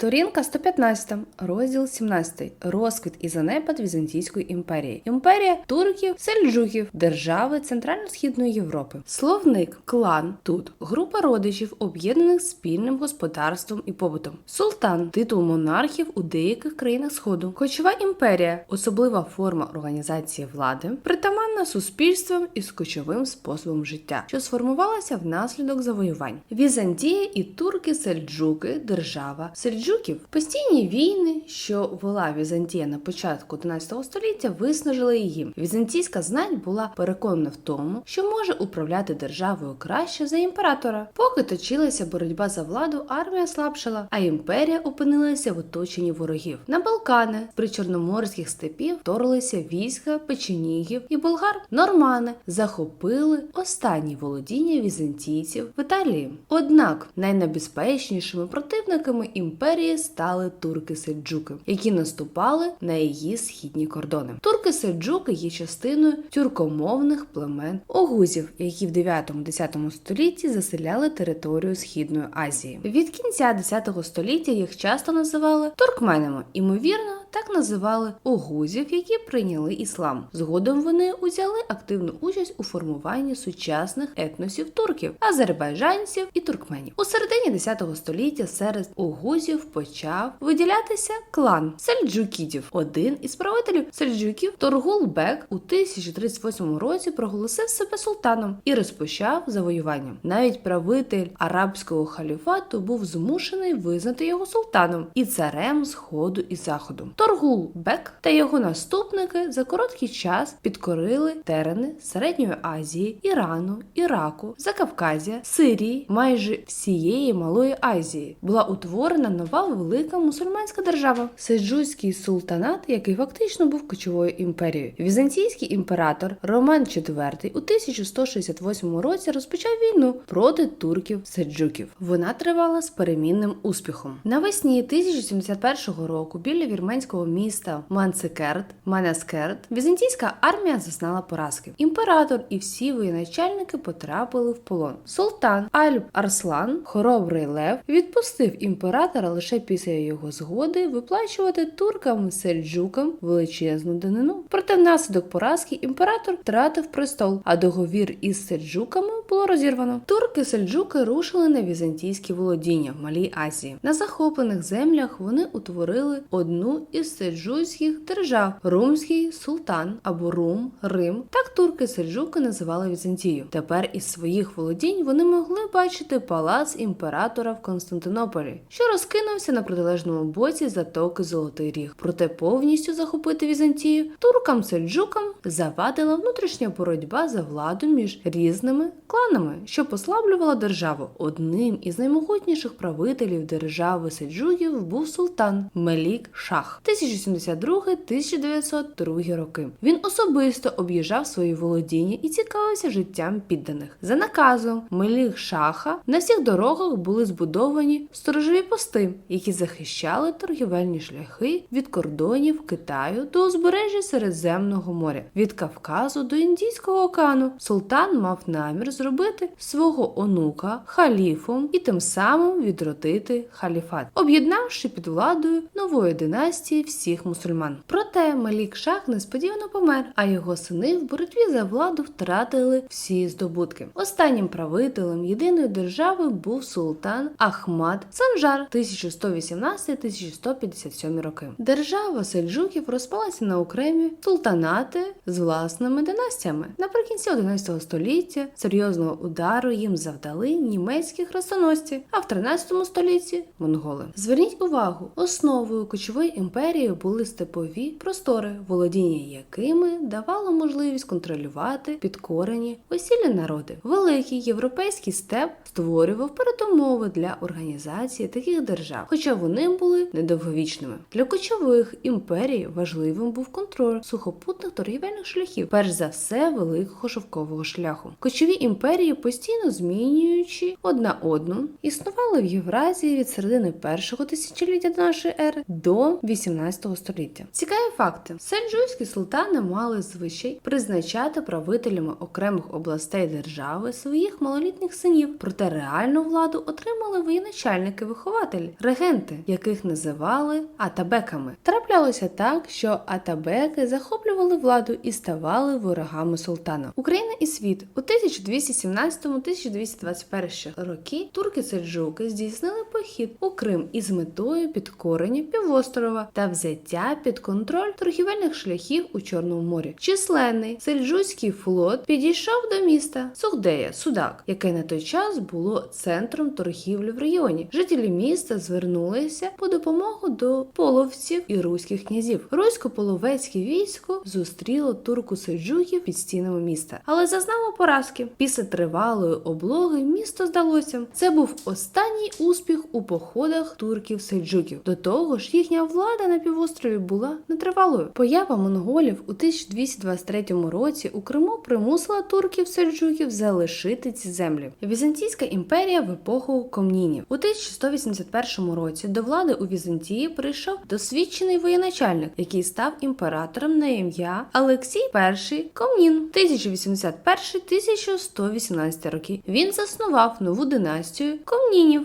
Сторінка 115, розділ 17. Розквіт і занепад Візантійської імперії. Імперія турків, сельджуків, держави Центрально-Східної Європи. Словник, клан, тут група родичів, об'єднаних спільним господарством і побутом. Султан титул монархів у деяких країнах Сходу. Кочова імперія особлива форма організації влади, притаманна суспільствам із кочовим способом життя, що сформувалася внаслідок завоювань. Візантія і турки сельджуки держава сельджуків. Постійні війни, що вела Візантія на початку 11 століття, виснажили її. Візантійська знать була переконана в тому, що може управляти державою краще за імператора. Поки точилася боротьба за владу, армія слабшала, а імперія опинилася в оточенні ворогів. На Балкани з причорноморських степів вторглися війська печенігів і болгар. Нормани захопили останні володіння візантійців в Італії. Однак найнебезпечнішими противниками імперії стали турки-сельджуки, які наступали на її східні кордони. Турки-сельджуки є частиною тюркомовних племен огузів, які в 9-10 столітті заселяли територію Східної Азії. Від кінця 10 століття їх часто називали туркменами, імовірно, так називали огузів, які прийняли іслам. Згодом вони узяли активну участь у формуванні сучасних етносів турків, азербайджанців і туркменів. У середині 10 століття серед огузів почав виділятися клан сельджукідів. Один із правителів сельджуків Торгул Бек у 1038 році проголосив себе султаном і розпочав завоювання. Навіть правитель арабського халіфату був змушений визнати його султаном і царем сходу і заходу. Торгул Бек та його наступники за короткий час підкорили терени Середньої Азії, Ірану, Іраку, Закавказя, Сирії, майже всієї Малої Азії. Була утворена нова велика мусульманська держава Сельджуйський султанат, який фактично був кочовою імперією. Візантійський імператор Роман IV у 1168 році розпочав війну проти турків сельджуків. Вона тривала з перемінним успіхом. Навесні 1071 року біля вірменського міста Манцикерт, Манаскерт, візантійська армія зазнала поразки. Імператор і всі воєначальники потрапили в полон. Султан Альб Арслан, хоробрий лев, відпустив імператора лише після його згоди виплачувати туркам сельджукам величезну данину. Проте внаслідок поразки імператор втратив престол, а договір із сельджуками було розірвано. Турки сельджуки рушили на візантійські володіння в Малій Азії. На захоплених землях вони утворили одну із сельджуйських держав Румський султан або Рум, Рим. Так турки сельджуки називали Візантію. Тепер із своїх володінь вони могли бачити палац імператора в Константинополі, що розкинувся на протилежному боці затоки Золотий Ріг. Проте повністю захопити Візантію туркам сельджукам завадила внутрішня боротьба за владу між різними кланами, що послаблювала державу. Одним із наймогутніших правителів держави сельджуків був султан Мелік Шах 1072-1902 роки. Він особисто об'їжджав свої володіння і цікавився життям підданих. За наказом Мелік Шаха на всіх дорогах були збудовані сторожові пости, які захищали торгівельні шляхи від кордонів Китаю до узбережжя Середземного моря, від Кавказу до Індійського океану. Султан мав намір зробити свого онука халіфом і тим самим відродити халіфат, об'єднавши під владою нової династії всіх мусульман. Проте Малік Шах несподівано помер, а його сини в боротьбі за владу втратили всі здобутки. Останнім правителем єдиної держави був султан Ахмад Санжар 1118-1157 роки. Держава сельджуків розпалася на окремі султанати з власними династіями. Наприкінці 11 століття серйозного удару їм завдали німецькі хрестоносці, а в 13 столітті монголи. Зверніть увагу, основою кочової імперії були степові простори, володіння якими давало можливість контролювати підкорені осілі народи. Великий європейський степ створював передумови для організації таких держав, хоча вони були недовговічними. Для кочових імперій важливим був контроль сухопутних торгівельних шляхів, перш за все великого шовкового шляху. Кочові імперії, постійно змінюючи одна одну, існували в Євразії від середини першого тисячоліття до нашої ери до 18 століття. Цікаві факти: сельджуйські султани мали звичай призначати правителями окремих областей держави своїх малолітніх синів, проте реальну владу отримали воєначальники-вихователі. Регенти, яких називали атабеками. Траплялося так, що атабеки захоплювали владу і ставали ворогами султана. Україна і світ у 1217-1221 роки турки-сельджуки здійснили похід у Крим із метою підкорення півострова та взяття під контроль торгівельних шляхів у Чорному морі. Численний сельджуцький флот підійшов до міста Сухдея, Судак, яке на той час було центром торгівлі в регіоні. Жителі міста звернулися по допомогу до половців і руських князів. Русько-половецьке військо зустріло турку сельджуків під стінами міста, але зазнало поразки. Після тривалої облоги місто здалося. Це був останній успіх у походах турків сельджуків. До того ж, їхня влада на півострові була нетривалою. Поява монголів у 1223 році у Криму примусила турків сельджуків залишити ці землі. Візантійська імперія в епоху комнінів у 1181 році до влади у Візантії прийшов досвідчений воєначальник, який став імператором на ім'я Олексій І Комнін 1081-1118 роки. Він заснував нову династію комнінів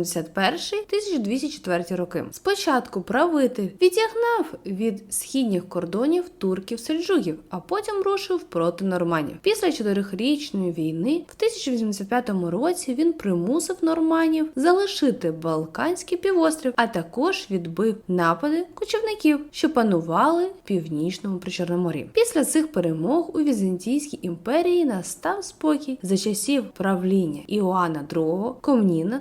1081-1204 роки. Спочатку правитель відтягнав від східних кордонів турків сельджугів, а потім рушив проти норманів. Після чотирьохрічної війни в 1085 році він примусив норманів залишити Балканський півострів, а також відбив напади кочівників, що панували в північному причорномор'ї. Після цих перемог у Візантійській імперії настав спокій за часів правління Іоанна II Комніна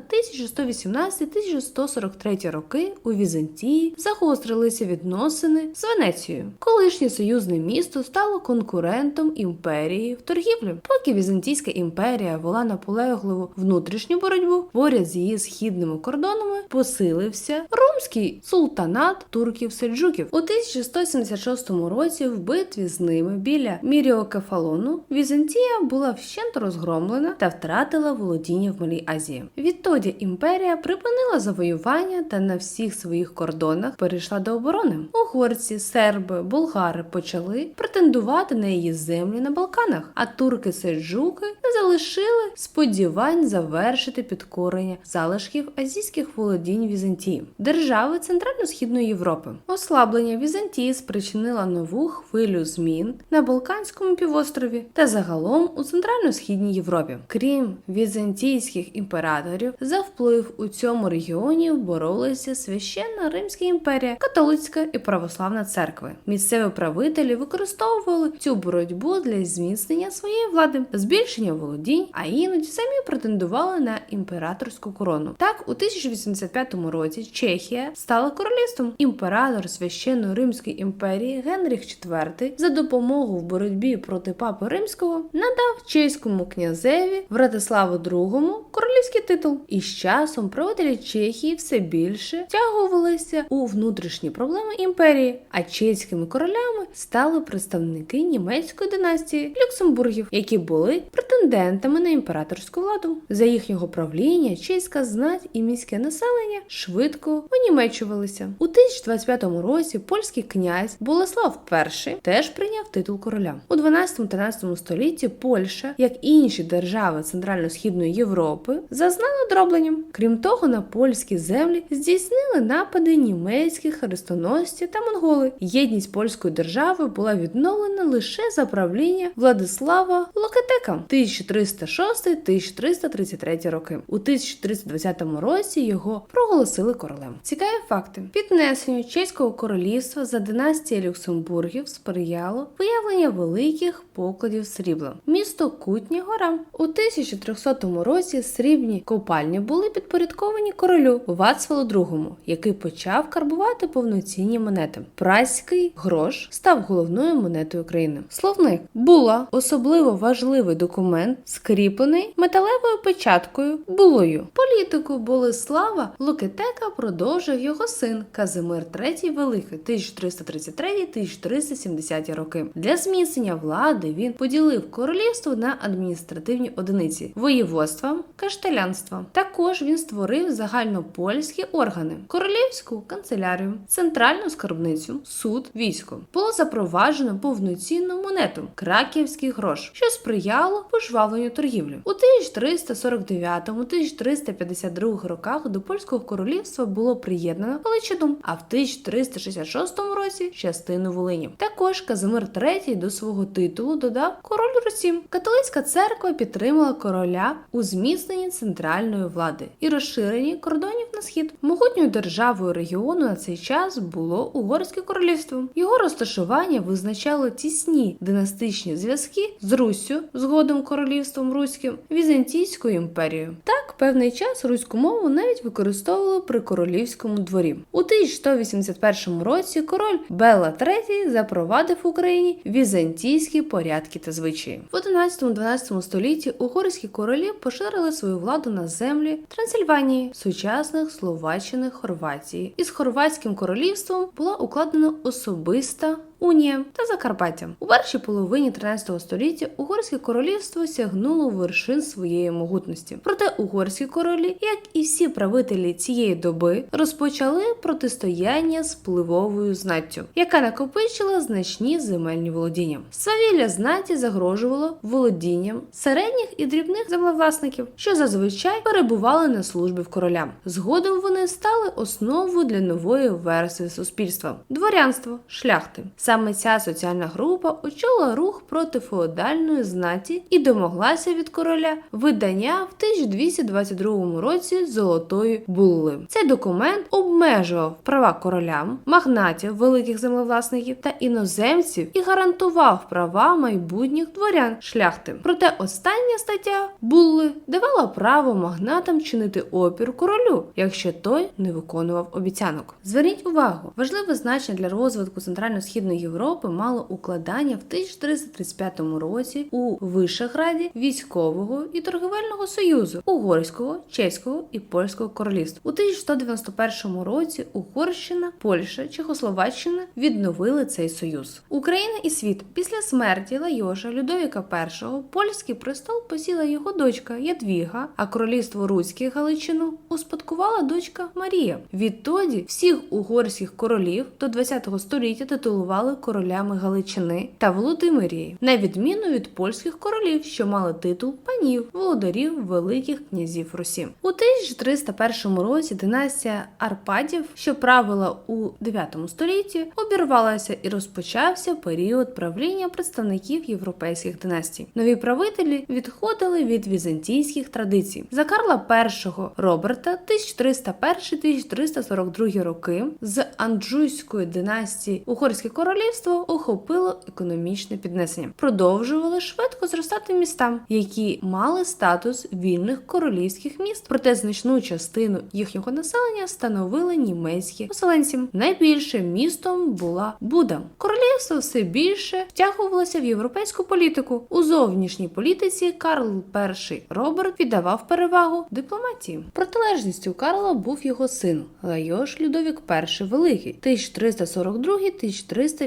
1118-1143 роки у Візантії загострилися відносини з Венецією. Колишнє союзне місто стало конкурентом імперії в торгівлі. Поки Візантійська імперія вела наполегливу внутрішню боротьбу, поряд з її східними кордонами посилився румський султанат турків-сельджуків. У 1176 році в битві з ними біля Міріокефалону Візантія була вщент розгромлена та втратила володіння в Малій Азії. Відтоді імперія припинила завоювання та на всіх своїх кордонах перейшла до оборони. Угорці, серби, болгари почали претендувати на її землі на Балканах, а турки-сельджуки не залишили сподівань завершити підкорення залишків азійських володінь Візантії, держави Центрально-східної Європи. Ослаблення Візантії спричинило нову хвилю змін на Балканському півострові та загалом у центрально-східній Європі. Крім візантійських імператорів, за вплив у цьому регіоні боролися священна Римська імперія, католицька і православна церкви. Місцеві правителі використовували цю боротьбу для зміцнення своєї влади, збільшення володінь, а іноді самі претендували на імператорську корону. Так, у 1085 році Чехія стала королівством. Імператор священної Римської імперії Генріх IV за допомогу в боротьбі проти папи римського надав чеському князеві Вратиславу II королівський титул. І з часом правителі Чехії все більше втягувалися у внутрішні проблеми імперії, а чеськими королями стали представники німецької династії Люксембургів, які були претендентами на імператорську владу. За їхнього правління чеська знать і міське населення швидко онімечувалися. У 1025 році польський князь Болеслав І теж прийняв титул короля. У 12-13 столітті Польща, як інші держави Центрально-східної Європи, зазнала дробленням. Крім того, на польські землі здійснили напади німецьких хрестоносців та монголи. Єдність польської держави була відновлена лише за правління Владислава Локетека 1306-1333 роки. У 1320 році його проголосили королем. Цікаві факти: піднесенню чеського королівства за династії Люксембургів сприяло виявлення великих покладів срібла. Місто Кутня Гора у 1300 році срібні копальні були підпорядковані королю Вацвалу II, який почав карбувати повноцінні монети. Праський грош став головною монетою країни. Словник була особливо важливий документ, скріплений металевою печаткою булою. Політику Болеслава Лукетека продовжив його син Казимир III Великий 1333-1370 роки. Для зміцнення влади він поділив королівство на адміністративні одиниці воєводства, каштелянства. Також він створив загальнопольські органи: королівську канцелярію, центральну скарбницю, суд, військо. Було запроваджено повноцінну монету краківський грош, що сприяло пожвавленню торгівлі. У 1349-1352 роках до польського королівства було приєднано Галичину, а в 1366 році частину Волині. Також Казимир III до свого титулу додав король Русі. Католицька церква підтримала короля у зміцненні центральної влади і розширенні кордонів на схід. Могутньою державою регіону на цей час було Угорське королівство. Його розташування визначало тісні династичні зв'язки з Руссю, згодом королівством Руським, Візантійською імперією. Так, певний час руську мову навіть використовували при королівському дворі. У 1181 році король Белла III запровадив в Україні візантійські порядки та звичаї. В 11-12 столітті угорські королі поширили свою владу на землі Трансильванії, сучасних Словаччини, Хорватії. Із хорватським королівством була укладена особиста Унія та Закарпаття у першій половині 13 століття угорське королівство сягнуло вершин своєї могутності. Проте угорські королі, як і всі правителі цієї доби, розпочали протистояння з впливовою знаттю, яка накопичила значні земельні володіння. Свавілля знаті загрожувало володінням середніх і дрібних землевласників, що зазвичай перебували на службі в короля. Згодом вони стали основою для нової версії суспільства дворянство, шляхти. Саме ця соціальна група очолила рух проти феодальної знаті і домоглася від короля видання в 1222 році Золотої булли. Цей документ обмежував права королям, магнатів, великих землевласників та іноземців і гарантував права майбутніх дворян шляхти. Проте остання стаття булли давала право магнатам чинити опір королю, якщо той не виконував обіцянок. Зверніть увагу, важливе значення для розвитку центрально-східної Європи мало укладання в 1335 році у Вишеграді військового і торговельного союзу угорського, чеського і польського королівств. У 1191 році Угорщина, Польща, Чехословаччина відновили цей союз. Україна і світ після смерті Лайоша Людовіка І польський престол посіла його дочка Ядвіга, а королівство Руське Галичину успадкувала дочка Марія. Відтоді всіх угорських королів до 20 століття титулували королями Галичини та Володимирії, на відміну від польських королів, що мали титул панів, володарів великих князів Русі. У 1301 році династія Арпадів, що правила у 9 столітті, обірвалася і розпочався період правління представників європейських династій. Нові правителі відходили від візантійських традицій. За Карла І Роберта 1301-1342 роки з Анджуйської династії Угорське королівство охопило економічне піднесення. Продовжували швидко зростати міста, які мали статус вільних королівських міст, проте значну частину їхнього населення становили німецькі поселенці. Найбільшим містом була Буда. Королівство все більше втягувалося в європейську політику. У зовнішній політиці Карл І Роберт віддавав перевагу дипломатії. Протилежністю Карла був його син Лайош Людовік І Великий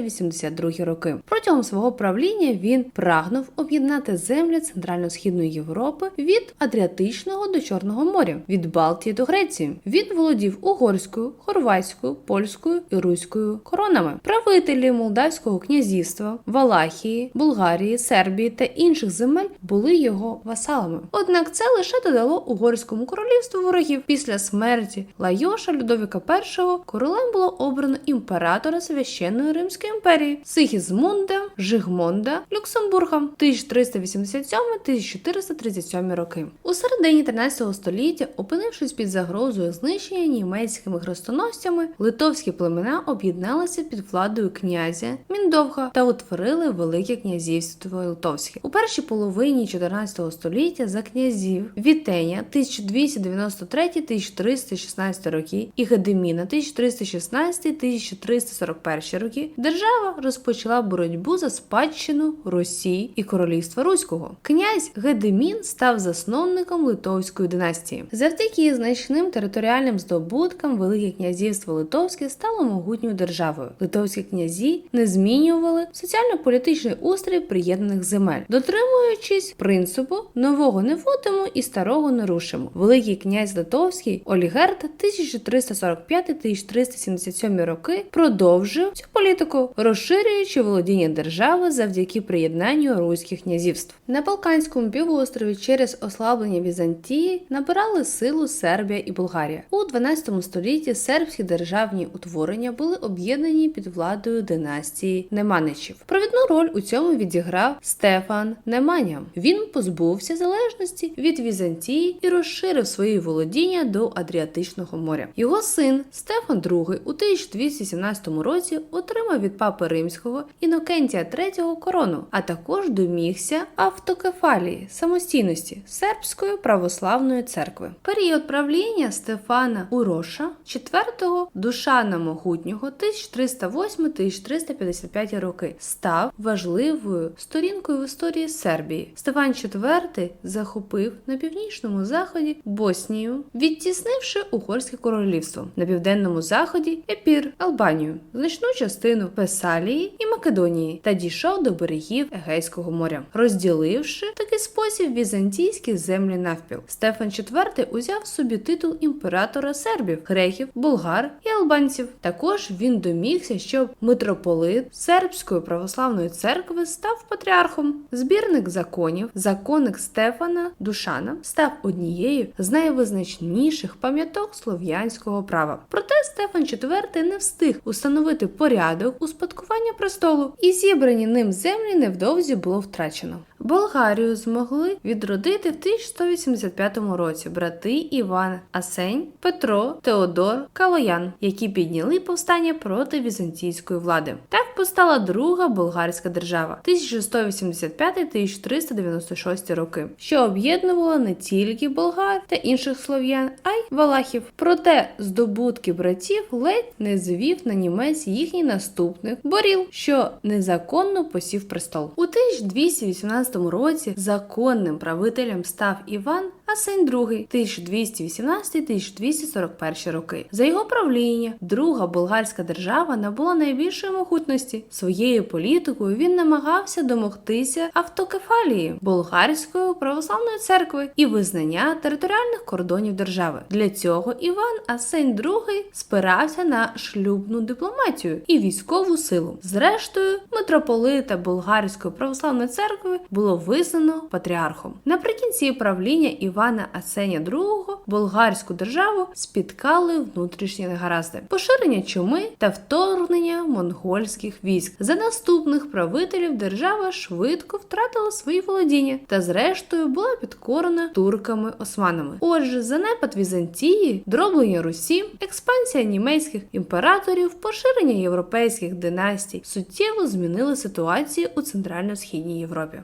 1342-1382 роки. Протягом свого правління він прагнув об'єднати землі Центрально-східної Європи від Адріатичного до Чорного моря, від Балтії до Греції. Він володів угорською, хорватською, польською і руською коронами. Правителі Молдавського князівства, Валахії, Булгарії, Сербії та інших земель були його васалами. Однак це лише додало угорському королівству ворогів. Після смерті Лайоша Людовіка І королем було обрано імператора священної Римської імперії Сигізмунда Жигмонда Люксембурга 1387-1437 роки. У середині 13 століття, опинившись під загрозою знищення німецькими хрестоносцями, литовські племена об'єдналися під владою князя Міндовга та утворили Велике князівство Литовське. У першій половині 14 століття за князів Вітеня 1293-1316 роки і Гедеміна 1316-1341 роки держава розпочала боротьбу за спадщину Росії і королівства Руського. Князь Гедемін став засновником Литовської династії. Завдяки значним територіальним здобуткам Велике князівство Литовське стало могутньою державою. Литовські князі не змінювали соціально-політичний устрій приєднаних земель, дотримуючись принципу нового не вводимо і старого не рушимо. Великий князь Литовський Олігард 1345-1377 роки продовжив цю політику, розширюючи володіння держави завдяки приєднанню руських князівств. На Балканському півострові через ослаблення Візантії набирали силу Сербія і Болгарія. У 12 столітті сербські державні утворення були об'єднані під владою династії Неманичів. Провідну роль у цьому відіграв Стефан Неманя. Він позбувся залежності від Візантії і розширив свої володіння до Адріатичного моря. Його син Стефан II у 1217 році отримав від папи римського Інокентія III корону, а також домігся автокефалії самостійності сербської православної церкви. Період правління Стефана Уроша IV Душана Могутнього 1308-1355 роки став важливою сторінкою в історії Сербії. Стефан IV захопив на північному заході Боснію, відтіснивши угорське королівство на південному заході Епір, Албанію, значну частину Фесалії і Македонії та дійшов до берегів Егейського моря, розділивши в такий спосіб візантійські землі навпіл. Стефан IV узяв собі титул імператора сербів, греків, булгар і албанців. Також він домігся, щоб митрополит сербської православної церкви став патріархом. Збірник законів, законник Стефана Душана, став однією з найвизначніших пам'яток слов'янського права. Проте Стефан IV не встиг установити порядок успадкування престолу, і зібрані ним землі невдовзі було втрачено. Болгарію змогли відродити в 1185 році брати Іван Асень, Петро, Теодор, Калоян, які підняли повстання проти візантійської влади. Так постала друга болгарська держава 1185-1396 роки, що об'єднувала не тільки болгар та інших слов'ян, а й валахів. Проте здобутки братів ледь не звів на німець їхній наступник Боріл, що незаконно посів престол. У 1218 році законним правителем став Іван Асень II 1218-1241 роки. За його правління друга болгарська держава набула найбільшої могутності. Своєю політикою він намагався домогтися автокефалії болгарської православної церкви і визнання територіальних кордонів держави. Для цього Іван Асень II спирався на шлюбну дипломатію і військову силу. Зрештою, митрополита болгарської православної церкви було визнано патріархом. Наприкінці правління Івана Асеня II болгарську державу спіткали внутрішні негаразди, поширення чуми та вторгнення монгольських військ. За наступних правителів держава швидко втратила свої володіння та, зрештою, була підкорена турками-османами. Отже, занепад Візантії, дроблення Русі, експансія німецьких імператорів, поширення європейських династій суттєво змінили ситуацію у центрально-східній Європі.